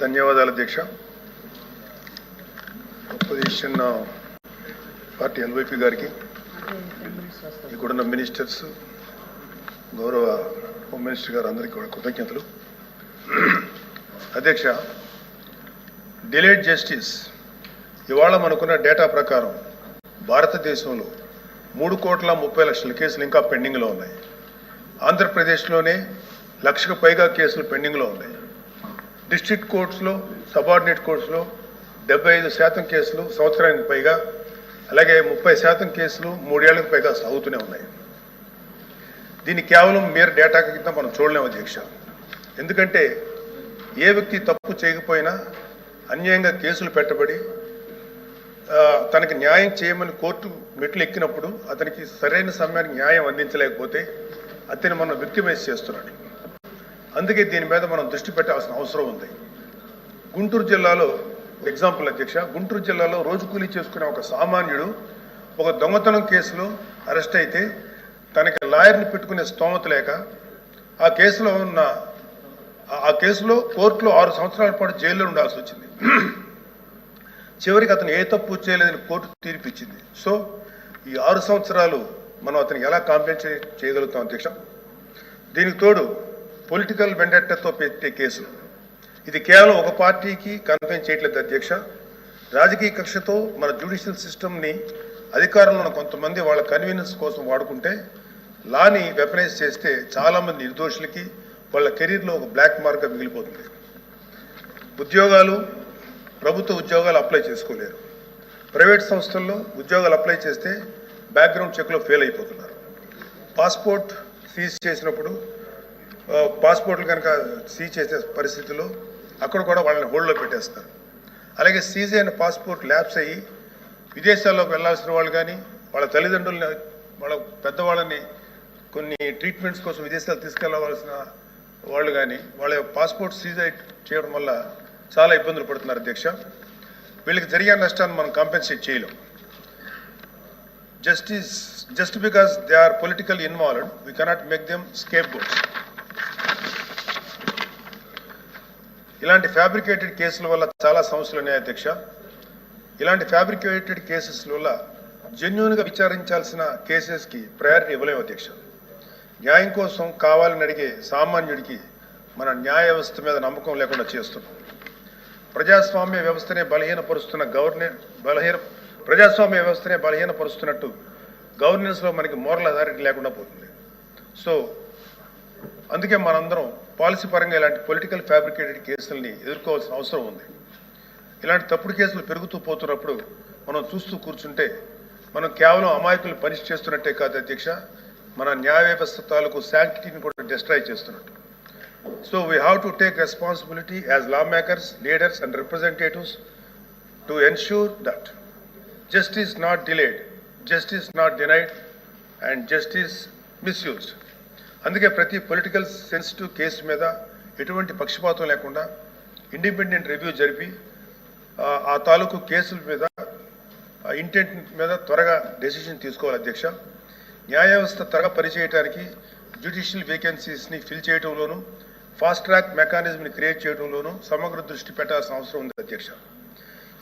ధన్యవాదాలు అధ్యక్ష. Opposition party ఎల్వైపీ గారికి ఇక్కడున్న మినిస్టర్స్ గౌరవ హోమ్ మినిస్టర్ గారు అందరికీ కూడా కృతజ్ఞతలు. అధ్యక్ష డిలేడ్ జస్టిస్ ఇవాళ మనకున్న డేటా ప్రకారం భారతదేశంలో మూడు కోట్ల ముప్పై లక్షల కేసులు ఇంకా పెండింగ్లో ఉన్నాయి. ఆంధ్రప్రదేశ్లోనే లక్షకు పైగా కేసులు పెండింగ్లో ఉన్నాయి. డిస్ట్రిక్ట్ కోర్ట్స్లో సబార్డినేట్ కోర్ట్స్లో డెబ్బై ఐదు శాతం కేసులు సంవత్సరానికి పైగా అలాగే ముప్పై శాతం కేసులు మూడేళ్ళకు పైగా సాగుతూనే ఉన్నాయి. దీన్ని కేవలం మీరు డేటా కింద మనం చూడలేము అధ్యక్ష. ఎందుకంటే ఏ వ్యక్తి తప్పు చేయకపోయినా అన్యాయంగా కేసులు పెట్టబడి తనకి న్యాయం చేయమని కోర్టు మెట్లు ఎక్కినప్పుడు అతనికి సరైన సమయానికి న్యాయం అందించలేకపోతే అతన్ని మనం విక్టిమైజ్ చేస్తున్నాడు. అందుకే దీని మీద మనం దృష్టి పెట్టాల్సిన అవసరం ఉంది. గుంటూరు జిల్లాలో ఎగ్జాంపుల్ అధ్యక్ష గుంటూరు జిల్లాలో రోజు కూలీ చేసుకునే ఒక సామాన్యుడు ఒక దొంగతనం కేసులో అరెస్ట్ అయితే తనకి లాయర్ని పెట్టుకునే స్తోమత లేక ఆ కేసులో ఉన్న ఆ- కేసులో కోర్టులో ఆరు సంవత్సరాల పాటు జైల్లో ఉండాల్సి వచ్చింది. చివరికి అతను ఏ తప్పు చేయలేదని కోర్టు తీర్పిచ్చింది సో ఈ ఆరు సంవత్సరాలు మనం అతనికి ఎలా కాంప్లైంట్ చేయగలుగుతాం అధ్యక్ష? దీనికి తోడు పొలిటికల్ వెండెట్టతో పెట్టే కేసులు. ఇది కేవలం ఒక పార్టీకి కన్ఫైన్ చేయట్లేదు అధ్యక్ష. రాజకీయ కక్షతో మన జ్యుడిషియల్ సిస్టమ్ని అధికారంలో ఉన్న కొంతమంది వాళ్ళ కన్వీనియన్స్ కోసం వాడుకుంటే లాని వెపనైజ్ చేస్తే చాలామంది నిర్దోషులకి వాళ్ళ కెరీర్లో ఒక బ్లాక్ మార్క్గా మిగిలిపోతుంది. ఉద్యోగాలు ప్రభుత్వ ఉద్యోగాలు అప్లై చేసుకోలేరు. ప్రైవేట్ సంస్థల్లో ఉద్యోగాలు అప్లై చేస్తే బ్యాక్గ్రౌండ్ చెక్లో ఫెయిల్ అయిపోతున్నారు. పాస్పోర్ట్ సీజ్ చేసినప్పుడు పాస్పోర్ట్లు కనుక సీజ్ చేసే పరిస్థితుల్లో అక్కడ కూడా వాళ్ళని హోల్డ్లో పెట్టేస్తారు. అలాగే సీజ్ అయిన పాస్పోర్ట్ ల్యాబ్స్ అయ్యి విదేశాల్లోకి వెళ్ళాల్సిన వాళ్ళు కానీ వాళ్ళ తల్లిదండ్రులని వాళ్ళ పెద్దవాళ్ళని కొన్ని ట్రీట్మెంట్స్ కోసం విదేశాలు తీసుకెళ్ళవలసిన వాళ్ళు కానీ వాళ్ళ పాస్పోర్ట్ సీజ్ చేయడం వల్ల చాలా ఇబ్బందులు పడుతున్నారు అధ్యక్ష. వీళ్ళకి జరిగే నష్టాన్ని మనం కాంపెన్సేట్ చేయలేం. Justice just because they are political involved we cannot make them scapegoats ఇలాంటి ఫ్యాబ్రికేటెడ్ కేసుల వల్ల చాలా సమస్యలు ఉన్నాయి అధ్యక్ష. ఇలాంటి ఫ్యాబ్రికేటెడ్ కేసెస్ వల్ల జెన్యున్గా విచారించాల్సిన కేసెస్కి ప్రయారిటీ ఇవ్వలేము అధ్యక్ష. న్యాయం కోసం కావాలని అడిగే సామాన్యుడికి మన న్యాయ వ్యవస్థ మీద నమ్మకం లేకుండా చేస్తున్నాం. ప్రజాస్వామ్య వ్యవస్థనే బలహీనపరుస్తున్న గవర్నెన్ బలహీన ప్రజాస్వామ్య వ్యవస్థనే బలహీనపరుస్తున్నట్టు గవర్నెన్స్లో మనకి మోరల్ అథారిటీ లేకుండా పోతుంది. సో అందుకే మనందరం పాలసీ పరంగా ఇలాంటి పొలిటికల్ ఫ్యాబ్రికేటెడ్ కేసుల్ని ఎదుర్కోవాల్సిన అవసరం ఉంది. ఇలాంటి తప్పుడు కేసులు పెరుగుతూ పోతున్నప్పుడు మనం చూస్తూ కూర్చుంటే మనం కేవలం అమాయకులు పనిష్ చేస్తున్నట్టే కాదు అధ్యక్ష మన న్యాయ వ్యవస్థ తాలూకు శాంక్టిటీని కూడా డిస్ట్రాయ్ చేస్తున్నట్టు. So we have to take responsibility as law makers leaders and representatives to ensure that justice not delayed justice not denied and justice misused అందుకే ప్రతి పొలిటికల్ సెన్సిటివ్ కేసు మీద ఎటువంటి పక్షపాతం లేకుండా ఇండిపెండెంట్ రివ్యూ జరిపి ఆ, తాలూకు కేసుల మీద ఇంటెంట్ మీద త్వరగా డెసిషన్ తీసుకోవాలి అధ్యక్ష. న్యాయ వ్యవస్థ త్వరగా పనిచేయడానికి జ్యుడిషియల్ వేకెన్సీస్ని ఫిల్ చేయడంలోనూ ఫాస్ట్ ట్రాక్ మెకానిజంని క్రియేట్ చేయడంలోనూ సమగ్ర దృష్టి పెట్టాల్సిన అవసరం ఉంది అధ్యక్ష.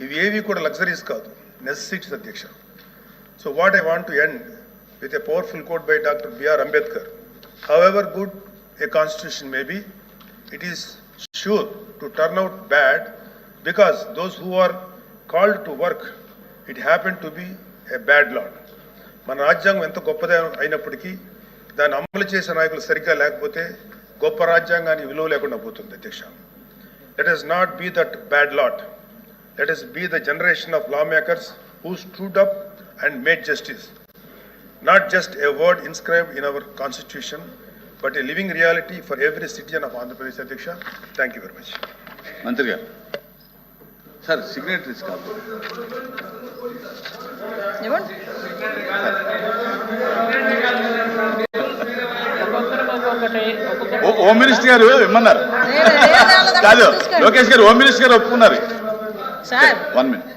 ఇవి ఏవి కూడా లగ్జరీస్ కాదు నెసెసిటీస్ అధ్యక్ష. So what I want to end with a powerful quote by doctor B R Ambedkar however good a constitution may be, it is sure to turn out bad because those who are called to work it happened to be a bad lot మన రాజ్యాంగం ఎంత గొప్పదే అయినప్పటికీ దాన్ని అమలు చేసే నాయకులు సరిగ్గా లేకపోతే గొప్ప రాజ్యాంగానికి విలువ లేకుండా పోతుంది అధ్యక్ష. Let us not be that bad lot let us be the generation of law makers who stood up and made justice not just a word inscribed in our constitution, but a living reality for every citizen of Andhra Pradesh, Adhyaksha. Thank you very much. మంత్రి గారు sir signatories కాదు home minister గారు ఇమ్మన్నారు కాదు. లోకేష్ గారు home minister గారు ఒప్పుకున్నారు sir one minute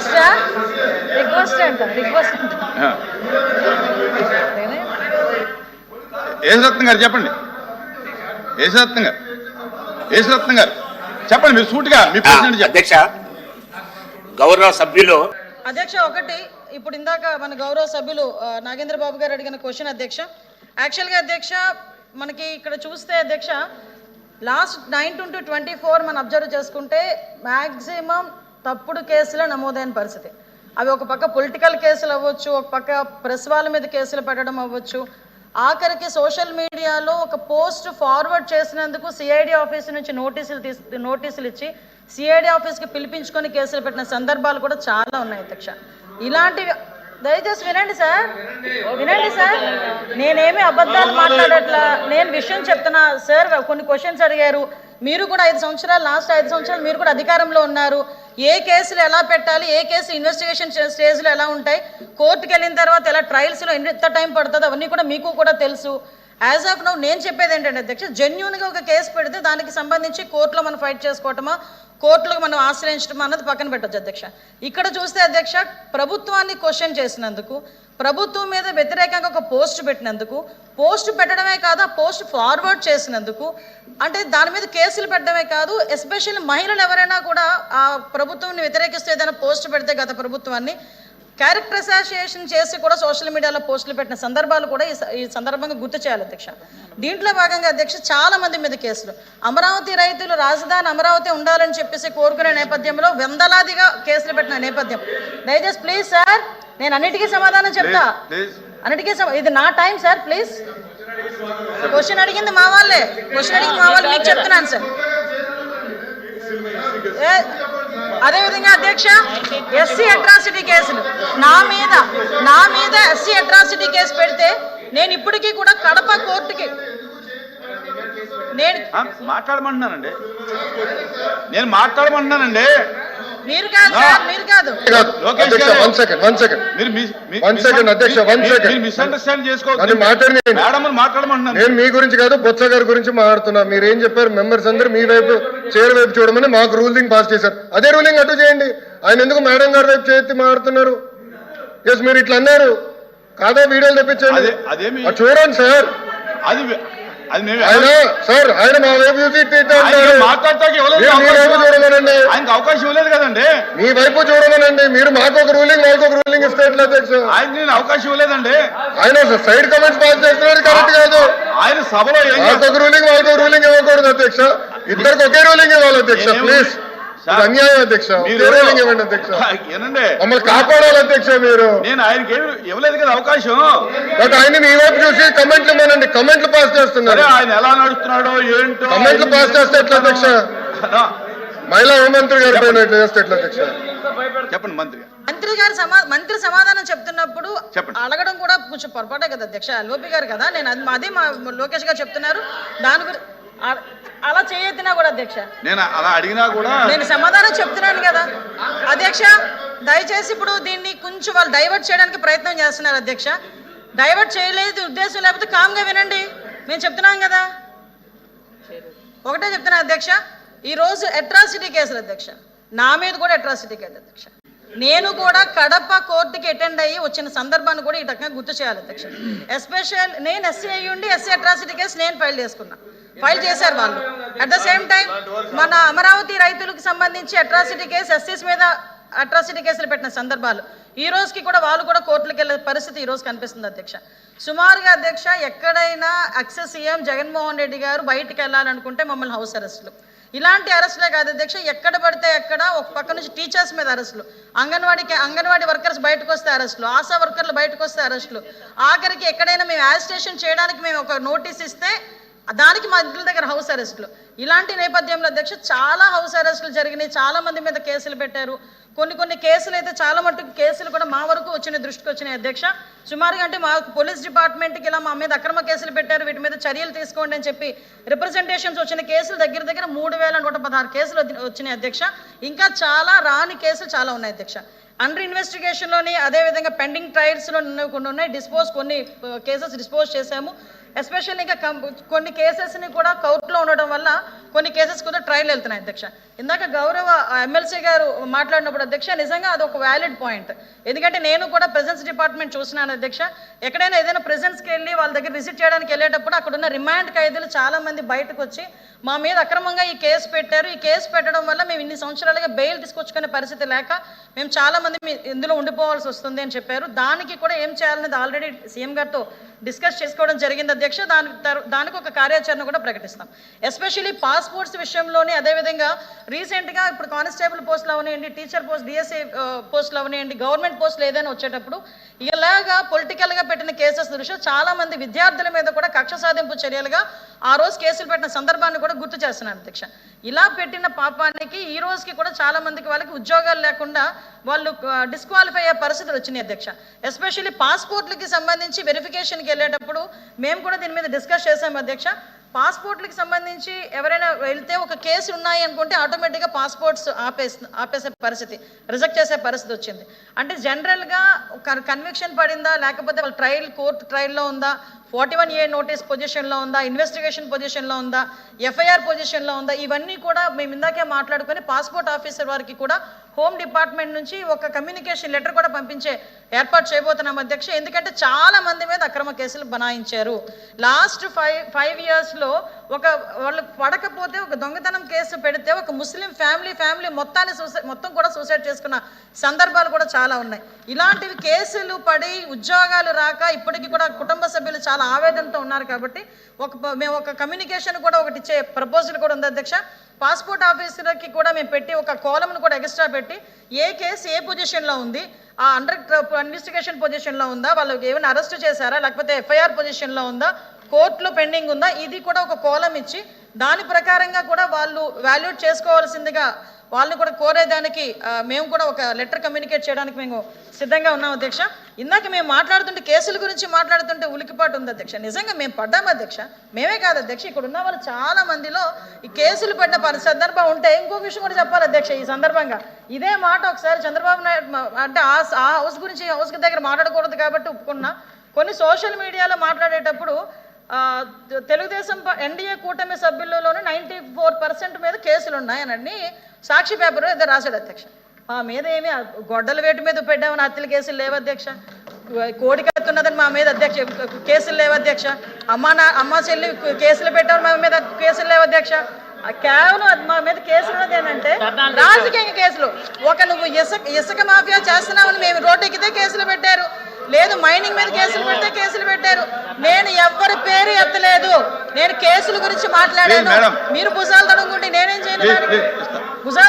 request request అంట రిక్వెస్ట్ అంట. యేసరత్నం గారు చెప్పండి. యేసరత్నం గారు యేసరత్నం గారు చెప్పండి మీరు సూటిగా మీ అధ్యక్ష గౌరవ సభ్యులు. అధ్యక్ష ఒకటి ఇప్పుడు ఇందాక మన గౌరవ సభ్యులు నాగేంద్ర బాబు గారు అడిగిన క్వశ్చన్ అధ్యక్ష. యాక్చువల్గా అధ్యక్ష మనకి ఇక్కడ చూస్తే అధ్యక్ష last nine to twenty four మనం అబ్జర్వ్ చేసుకుంటే మ్యాక్సిమం తప్పుడు కేసులే నమోదైన పరిస్థితి. అవి ఒక పక్క పొలిటికల్ కేసులు అవ్వచ్చు ఒక పక్క ప్రెస్ వాళ్ళ మీద కేసులు పెట్టడం అవ్వచ్చు. ఆఖరికి సోషల్ మీడియాలో ఒక పోస్ట్ ఫార్వర్డ్ చేసినందుకు సిఐడి ఆఫీస్ నుంచి నోటీసులు తీసు నోటీసులు ఇచ్చి సిఐడి ఆఫీస్కి పిలిపించుకొని కేసులు పెట్టిన సందర్భాలు కూడా చాలా ఉన్నాయి అధ్యక్ష. ఇలాంటివి దయచేసి వినండి సార్. వినండి సార్. నేనేమి అబద్ధాలు మాట్లాడట్లా నేను విషయం చెప్తున్నా. సార్ కొన్ని క్వశ్చన్స్ అడిగారు. మీరు కూడా ఐదు సంవత్సరాలు లాస్ట్ ఐదు సంవత్సరాలు మీరు కూడా అధికారంలో ఉన్నారు. ఏ కేసులు ఎలా పెట్టాలి ఏ కేసు ఇన్వెస్టిగేషన్ స్టేజ్లో ఎలా ఉంటాయి కోర్టుకి వెళ్ళిన తర్వాత ఎలా ట్రయల్స్లో ఎంత టైం పడుతుంది అవన్నీ కూడా మీకు కూడా తెలుసు. యాజ్ ఆఫ్ నౌ నేను చెప్పేది ఏంటంటే అధ్యక్ష జెన్యున్గా ఒక కేసు పెడితే దానికి సంబంధించి కోర్టులో మనం ఫైట్ చేసుకోవటమా? కోర్టులకు మనం ఆశ్రయించడం అన్నది పక్కన పెట్టచ్చు అధ్యక్ష. ఇక్కడ చూస్తే అధ్యక్ష ప్రభుత్వాన్ని క్వశ్చన్ చేసినందుకు ప్రభుత్వం మీద వ్యతిరేకంగా ఒక పోస్ట్ పెట్టినందుకు పోస్ట్ పెట్టడమే కాదు ఆ పోస్ట్ ఫార్వర్డ్ చేసినందుకు అంటే దాని మీద కేసులు పెట్టడమే కాదు ఎస్పెషల్లీ మహిళలు ఎవరైనా కూడా ఆ ప్రభుత్వాన్ని వ్యతిరేకిస్తూ ఏదైనా పోస్ట్ పెడితే గత ప్రభుత్వాన్ని క్యారెక్టర్ అసోసియేషన్ చేసి కూడా సోషల్ మీడియాలో పోస్టులు పెట్టిన సందర్భాలు కూడా ఈ సందర్భంగా గుర్తు చేయాలి అధ్యక్ష. దీంట్లో భాగంగా అధ్యక్ష చాలా మంది మీద కేసులు. అమరావతి రైతులు రాజధాని అమరావతి ఉండాలని చెప్పేసి కోరుకునే నేపథ్యంలో వందలాదిగా కేసులు పెట్టిన నేపథ్యం. దయచేసి ప్లీజ్ సార్ నేను అన్నిటికీ సమాధానం చెప్తా. అన్నిటికీ ఇది నా టైం సార్ ప్లీజ్. క్వశ్చన్ అడిగింది మా వాళ్ళే. క్వశ్చన్ అడిగింది మా వాళ్ళు మీకు చెప్తున్నాను సార్. అదేవిధంగా అధ్యక్ష ఎస్సీ అట్రాసిటీ కేసులు. నా మీద నా మీద ఎస్సీ అట్రాసిటీ కేసు పెడితే నేను ఇప్పటికీ కూడా కడప కోర్టుకి నేను మాట్లాడమంటున్నానండి. నేను మాట్లాడమంటున్నానండి. మీరు కాదు సార్ మీరు కాదు. లోకేష్ అధ్యక్ష గారు. వన్ సెకండ్ వన్ సెకండ్ మీరు మీ- మీ- One second, అధ్యక్ష, one మీరు- second. మీరు మిస్అండర్స్టాండ్ చేసుకోవద్దు. నన్ను మాట్లాడనీయండి. మేడం మాట్లాడమంటున్నాను నేను మీ గురించి కాదు బొత్స గారి గురించి మాట్లాడుతున్నా. మీరు ఏం చెప్పారు? మెంబర్స్ అందరూ మీ వైపు చైర్ వైపు చూడమని మాకు రూలింగ్ పాస్ చేశారు. అదే రూలింగ్ అటు చేయండి. ఆయన ఎందుకు మేడం గారి వైపు చేతి మాట్లాడుతున్నారు? ఎస్ మీరు ఇట్లా అన్నారు. కాదా వీడియోలు తెప్పించండి? చూడండి సార్ అది అది మేము. ఆయన సార్ ఆయన మా వైపు చూసి. మాట్లాడటానికి. చూడమనండి ఆయనకు అవకాశం ఇవ్వలేదు కదండి. మీ వైపు చూడమనండి మీరు మాకు ఒక రూలింగ్ వాళ్ళకి ఒక రూలింగ్ ఇస్తే ఎట్లా అధ్యక్ష? ఆయన నేను అవకాశం ఇవ్వలేదండి. ఆయన సైడ్ కమెంట్స్ పాస్ చేస్తున్నారు కరెక్ట్ కాదు. ఆయన సభలో ఒక రూలింగ్ వాళ్ళకి రూలింగ్ ఇవ్వకూడదు అధ్యక్ష. ఇద్దరికి ఒకే రూలింగ్ ఇవ్వాలి అధ్యక్ష ప్లీజ్ అన్యాయం అధ్యక్ష. ఇవ్వండి అధ్యక్ష. ఏనండి. మమ్మల్ని కాపాడాలి అధ్యక్ష మీరు. నేను ఆయనకి ఇవ్వలేదు కదా అవకాశం. బట్ ఆయన మీ వైపు చూసి కమెంట్లు ఇవ్వనండి. కమెంట్లు పాస్ చేస్తున్నారు. ఆయన ఎలా నడుస్తున్నాడో ఏంటో కమెంట్లు పాస్ చేస్తే ఎట్లా అధ్యక్ష. మహిళా హోంమంత్రి గారి ఎట్లా చేస్తే ఎట్లా అధ్యక్ష? చెప్పండి మంత్రి గారు. మంత్రి గారు సమా మంత్రి సమాధానం చెప్తున్నప్పుడు చెప్పండి. అడగడం కూడా కొంచెం పొరపాటే కదా అధ్యక్ష. లోపి గారు కదా? నేను అది అదే మా లోకేష్ గారు చెప్తున్నారు. దాని గురించి అలా చేయొద్దునా కూడా అధ్యక్ష? నేను అలా అడిగినా కూడా నేను సమాధానం చెప్తున్నాను కదా. అధ్యక్ష దయచేసి ఇప్పుడు దీన్ని కొంచెం వాళ్ళు డైవర్ట్ చేయడానికి ప్రయత్నం చేస్తున్నారు అధ్యక్ష. డైవర్ట్ చేయలేదు ఉద్దేశం లేకపోతే కామ్గా వినండి. మేము చెప్తున్నాం కదా. ఒకటే చెప్తున్నా అధ్యక్ష ఈ రోజు అట్రాసిటీ కేసులు అధ్యక్ష. నా మీద కూడా అట్రాసిటీ కేసు అధ్యక్ష. నేను కూడా కడప కోర్టుకి అటెండ్ అయ్యి వచ్చిన సందర్భాన్ని కూడా ఈ రకంగా గుర్తు చేయాలి అధ్యక్ష. ఎస్పెషల్ నేను ఎస్సీ అయ్యి ఉండి ఎస్సీ అట్రాసిటీ కేసు నేను ఫైల్ చేసుకున్నా. ఫైల్ చేశారు వాళ్ళు. అట్ ద సేమ్ టైం మన అమరావతి రైతులకు సంబంధించి అట్రాసిటీ కేసు ఎస్సీస్ మీద అట్రాసిటీ కేసులు పెట్టిన సందర్భాలు. ఈ రోజుకి కూడా వాళ్ళు కూడా కోర్టులకు వెళ్ళే పరిస్థితి ఈ రోజు కనిపిస్తుంది అధ్యక్ష. సుమారుగా అధ్యక్ష ఎక్కడైనా అక్సెస్ సీఎం జగన్మోహన్ రెడ్డి గారు బయటికి వెళ్ళాలనుకుంటే మమ్మల్ని హౌస్ అరెస్టులు. ఇలాంటి అరెస్టులే కాదు అధ్యక్ష ఎక్కడ పడితే ఎక్కడ ఒక పక్క నుంచి టీచర్స్ మీద అరెస్టులు. అంగన్వాడీకి అంగన్వాడీ వర్కర్స్ బయటకు వస్తే అరెస్టులు. ఆశా వర్కర్లు బయటకు వస్తే అరెస్టులు. ఆఖరికి ఎక్కడైనా మేము యాజిస్టేషన్ చేయడానికి మేము ఒక నోటీస్ ఇస్తే దానికి మా దగ్గర హౌస్ అరెస్టులు. ఇలాంటి నేపథ్యంలో అధ్యక్ష చాలా హౌస్ అరెస్టులు జరిగినాయి. చాలా మంది మీద కేసులు పెట్టారు. కొన్ని కొన్ని కేసులు అయితే చాలా మటుకు కేసులు కూడా మా వరకు వచ్చిన దృష్టికి వచ్చినాయి అధ్యక్ష. సుమారుగా అంటే మా పోలీస్ డిపార్ట్మెంట్కి ఇలా మా మీద అక్రమ కేసులు పెట్టారు. వీటి మీద చర్యలు తీసుకోండి అని చెప్పి రిప్రజెంటేషన్స్ వచ్చిన కేసులు దగ్గర దగ్గర మూడు వేల నూట పదహారు కేసులు వచ్చినాయి అధ్యక్ష. ఇంకా చాలా రాని కేసులు చాలా ఉన్నాయి అధ్యక్ష. అండర్ ఇన్వెస్టిగేషన్లోని అదేవిధంగా పెండింగ్ ట్రయల్స్లో కొన్ని ఉన్నాయి. డిస్పోజ్ కొన్ని uh, కేసెస్ డిస్పోజ్ చేశాము. ఎస్పెషల్లీ ఇంకా కొన్ని కేసెస్ని కూడా కోర్టులో ఉండడం వల్ల కొన్ని కేసెస్ కూడా ట్రయల్ వెళ్తున్నాయి అధ్యక్ష. ఇందాక గౌరవ ఎమ్మెల్సీ గారు మాట్లాడినప్పుడు అధ్యక్ష నిజంగా అది ఒక వ్యాలిడ్ పాయింట్. ఎందుకంటే నేను కూడా ప్రెజెన్స్ డిపార్ట్మెంట్ చూసినాను అధ్యక్ష. ఎక్కడైనా ఏదైనా ప్రెజెన్స్కి వెళ్ళి వాళ్ళ దగ్గర విజిట్ చేయడానికి వెళ్ళేటప్పుడు అక్కడ ఉన్న రిమాండ్ ఖైదీలు చాలామంది బయటకు వచ్చి మా మీద అక్రమంగా ఈ కేసు పెట్టారు. ఈ కేసు పెట్టడం వల్ల మేము ఇన్ని సంవత్సరాలుగా బెయిల్ తీసుకొచ్చుకునే పరిస్థితి లేక మేము చాలామంది మీ- ఇందులో ఉండిపోవాల్సి వస్తుంది అని చెప్పారు. దానికి కూడా ఏం చేయాలనేది ఆల్రెడీ సీఎం గారితో డిస్కస్ చేసుకోవడం జరిగింది అధ్యక్ష. దాని దానికి ఒక కార్యాచరణ కూడా ప్రకటిస్తాం. ఎస్పెషల్లీ పాస్పోర్ట్స్ విషయంలోనే అదేవిధంగా రీసెంట్గా ఇప్పుడు కానిస్టేబుల్ పోస్టులు అవనివ్వండి టీచర్ పోస్ట్ డిఎస్ఏ పోస్టులు అవనివ్వండి గవర్నమెంట్ పోస్టులు ఏదైనా వచ్చేటప్పుడు ఇలాగా పొలిటికల్గా పెట్టిన కేసెస్ దృష్ట్యా చాలా మంది విద్యార్థుల మీద కూడా కక్ష సాధింపు చర్యలుగా ఆ రోజు కేసులు పెట్టిన సందర్భాన్ని కూడా గుర్తు చేస్తున్నాను అధ్యక్ష. ఇలా పెట్టిన పాపానికి ఈ రోజుకి కూడా చాలామందికి వాళ్ళకి ఉద్యోగాలు లేకుండా వాళ్ళు డిస్క్వాలిఫై అయ్యే పరిస్థితులు వచ్చినాయి అధ్యక్ష. ఎస్పెషల్లీ పాస్పోర్ట్లకి సంబంధించి వెరిఫికేషన్కి వెళ్ళేటప్పుడు మేము కూడా దీని మీద డిస్కస్ చేసాం అధ్యక్ష. పాస్పోర్ట్లకు సంబంధించి ఎవరైనా వెళ్తే ఒక కేసు ఉన్నాయి అనుకుంటే ఆటోమేటిక్గా పాస్పోర్ట్స్ ఆపేస్ ఆపేసే పరిస్థితి రిజెక్ట్ చేసే పరిస్థితి వచ్చింది. అంటే జనరల్గా కన్విక్షన్ పడిందా? లేకపోతే వాళ్ళ ట్రయల్ కోర్టు ట్రయల్లో ఉందా? ఫార్టీ వన్ ఏ నోటీస్ పొజిషన్లో ఉందా ఇన్వెస్టిగేషన్ పొజిషన్లో ఉందా ఎఫ్ఐఆర్ పొజిషన్లో ఉందా ఇవన్నీ కూడా మేము ఇందాకే మాట్లాడుకొని పాస్పోర్ట్ ఆఫీసర్ వారికి కూడా హోమ్ డిపార్ట్మెంట్ నుంచి ఒక కమ్యూనికేషన్ లెటర్ కూడా పంపించే ఏర్పాటు చేయబోతున్నాం అధ్యక్ష. ఎందుకంటే చాలా మంది మీద అక్రమ కేసులు బనాయించారు. లాస్ట్ ఫైవ్ ఫైవ్ ఇయర్స్లో ఒక వాళ్ళు పడకపోతే ఒక దొంగతనం కేసు పెడితే ఒక ముస్లిం ఫ్యామిలీ ఫ్యామిలీ మొత్తాన్ని సూసైడ్ మొత్తం కూడా సూసైడ్ చేసుకున్న సందర్భాలు కూడా చాలా ఉన్నాయి. ఇలాంటివి కేసులు పడి ఉద్యోగాలు రాక ఇప్పటికీ కూడా కుటుంబ సభ్యులు చాలా ఆవేదనతో ఉన్నారు కాబట్టి ఒక మేము ఒక కమ్యూనికేషన్ కూడా ఒకటి ఇచ్చే ప్రపోజల్ కూడా ఉంది అధ్యక్ష. పాస్పోర్ట్ ఆఫీసర్కి కూడా మేము పెట్టి ఒక కోలంను కూడా ఎక్స్ట్రా పెట్టి ఏ కేసు ఏ పొజిషన్లో ఉంది ఆ అండర్ ఇన్వెస్టిగేషన్ పొజిషన్లో ఉందా వాళ్ళు ఏమైనా అరెస్ట్ చేశారా లేకపోతే ఎఫ్ఐఆర్ పొజిషన్లో ఉందా కోర్టులో పెండింగ్ ఉందా ఇది కూడా ఒక కోలం ఇచ్చి దాని ప్రకారంగా కూడా వాళ్ళు వాల్యూట్ చేసుకోవాల్సిందిగా వాళ్ళని కూడా కోరేదానికి మేము కూడా ఒక లెటర్ కమ్యూనికేట్ చేయడానికి మేము సిద్ధంగా ఉన్నాం అధ్యక్ష. ఇందాక మేము మాట్లాడుతుంటే కేసుల గురించి మాట్లాడుతుంటే ఉలికిపాటు ఉంది అధ్యక్ష. నిజంగా మేము పడ్డాము అధ్యక్ష. మేమే కాదు అధ్యక్ష ఇక్కడ ఉన్న వాళ్ళు చాలా మందిలో ఈ కేసులు పడిన పరి సందర్భం ఉంటే ఇంకో విషయం కూడా చెప్పాలి అధ్యక్ష ఈ సందర్భంగా. ఇదే మాట ఒకసారి చంద్రబాబు నాయుడు అంటే ఆ హౌస్ గురించి హౌస్ దగ్గర మాట్లాడకూడదు కాబట్టి ఒప్పుకున్నా. కొన్ని సోషల్ మీడియాలో మాట్లాడేటప్పుడు తెలుగుదేశం ఎన్డీఏ కూటమి సభ్యులలోనే నైంటీ ఫోర్ పర్సెంట్ మీద కేసులు ఉన్నాయనని సాక్షి పేపర్ ఏదో రాశాడు అధ్యక్ష. మా మీద ఏమి గొడ్డల వేటు మీద పెట్టామని హత్యల కేసులు లేవు అధ్యక్ష. కోడి కత్తున్నదని మా మీద అధ్యక్ష కేసులు లేవు అధ్యక్ష. అమ్మ నా అమ్మ చెల్లి కేసులు పెట్టారు మా మీద కేసులు లేవు అధ్యక్ష. కేవలం అది మా మీద కేసులు ఉన్నది ఏంటంటే రాజకీయ కేసులు. ఒక నువ్వు ఇసుక ఇసుక మాఫియా చేస్తున్నావని మేము రోడ్డు ఎక్కితే కేసులు పెట్టారు. లేదు మైనింగ్ మీద కేసులు పెడితే కేసులు పెట్టారు. నేను ఎవ్వరి పేరు ఎత్తలేదు. నేను కేసుల గురించి మాట్లాడాను. మీరు భుజాలు తడుముకుంటే నేనేం చేయను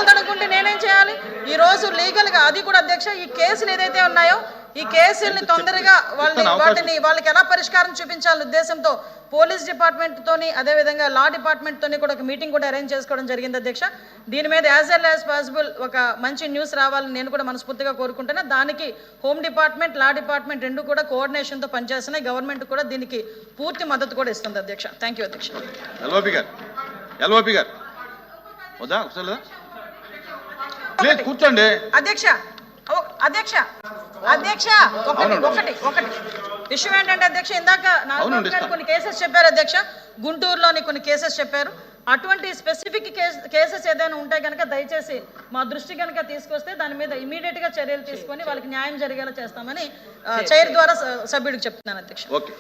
తడుముకుంటే నేనేం చేయాలి? ఈ రోజు లీగల్గా అది కూడా అధ్యక్ష ఈ కేసులు ఏదైతే ఉన్నాయో ఈ కేసుల్ని తొందరగా వాళ్ళని. వాటిని వాళ్ళకి ఎలా పరిష్కారం చూపించాలనే ఉద్దేశంతో పోలీస్ డిపార్ట్మెంట్ తోని అదేవిధంగా లా డిపార్ట్మెంట్ తోని కూడా ఒక మీటింగ్ కూడా అరేంజ్ చేసుకోవడం జరిగింది అధ్యక్ష. దీని మీద యాజ్ వెల్ యాజ్ పాసిబుల్ ఒక మంచి న్యూస్ రావాలని నేను కూడా మనస్ఫూర్తిగా కోరుకుంటున్నా. దానికి హోమ్ డిపార్ట్మెంట్ లా డిపార్ట్మెంట్ రెండు కూడా కోఆర్డినేషన్తో పనిచేస్తున్నాయి. గవర్నమెంట్ కూడా దీనికి పూర్తి మద్దతు కూడా ఇస్తుంది అధ్యక్ష. థ్యాంక్ యూ అధ్యక్ష. ఎల్ఓపి గారు. ఎల్ఓపి గారు. వద్దా? లేదా? కూర్చోండి. అధ్యక్ష అధ్యక్ష అధ్యక్ష ఒకటి. ఒకటి ఒకటి విషయం ఏంటంటే అధ్యక్ష ఇందాక. కొన్ని కేసెస్ చెప్పారు అధ్యక్ష. గుంటూరులోని కొన్ని కేసెస్ చెప్పారు. అటువంటి స్పెసిఫిక్ కేసెస్ ఏదైనా ఉంటే కనుక దయచేసి మా దృష్టి కనుక తీసుకొస్తే దాని మీద ఇమీడియట్గా చర్యలు తీసుకొని వాళ్ళకి న్యాయం జరిగేలా చేస్తామని చైర్ ద్వారా సభ్యుడికి చెప్తున్నాను అధ్యక్ష. ఓకే.